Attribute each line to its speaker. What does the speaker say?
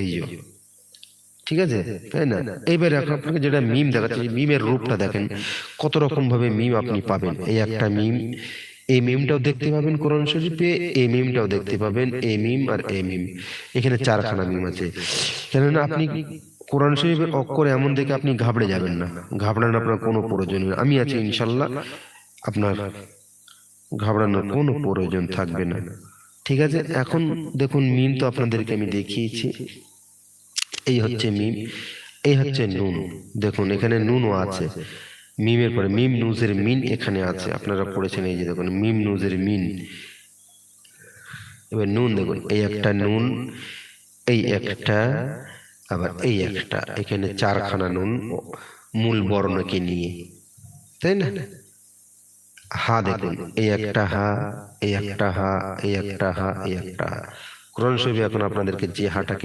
Speaker 1: এই যে ঠিক আছে? তাই না? এইবারে এখন আপনাকে যেটা মিম দেখাচ্ছে মিমের রূপটা দেখেন। কত রকম ভাবে মিম আপনি পাবেন। এই একটা মিম এই মিমটাও দেখতে পাবেন কোরআন শরীফে এই মিমটাও দেখতে পাবেন এ মিম আর এ মিম এখানে চারখানা মিম আছে। কেননা আপনি কোরআন শরীফের অক্ষর এমন দেখে আপনি ঘাবড়ে যাবেন না। ঘাবড়ানোর আপনার কোনো প্রয়োজন নেই। আমি আছি ইনশাল্লাহ আপনার ঘাবড়ানোর কোনো প্রয়োজন থাকবে না। ঠিক আছে? এখন দেখুন মিম তো আপনাদেরকে আমি দেখিয়েছি। এই হচ্ছে মিম এই হচ্ছে নুন। দেখুন এখানে নুনও আছে। মিমের পরে মিম নুজের মিন এখানে আছে। আপনারা পড়েছেন এই যে দেখুন মিম নুজের মিন এবার নুন দেখুন এই একটা নুন এই একটা আবার এই একটা। এখানে চারখানা নুন মূল বর্ণকে নিয়ে। তাই না? হা দেখুন এই একটা হা এই একটা হা এই একটা হা এই একটা হা। কোরআন শরীফে এখন আপনাদেরকে যে হাটাকে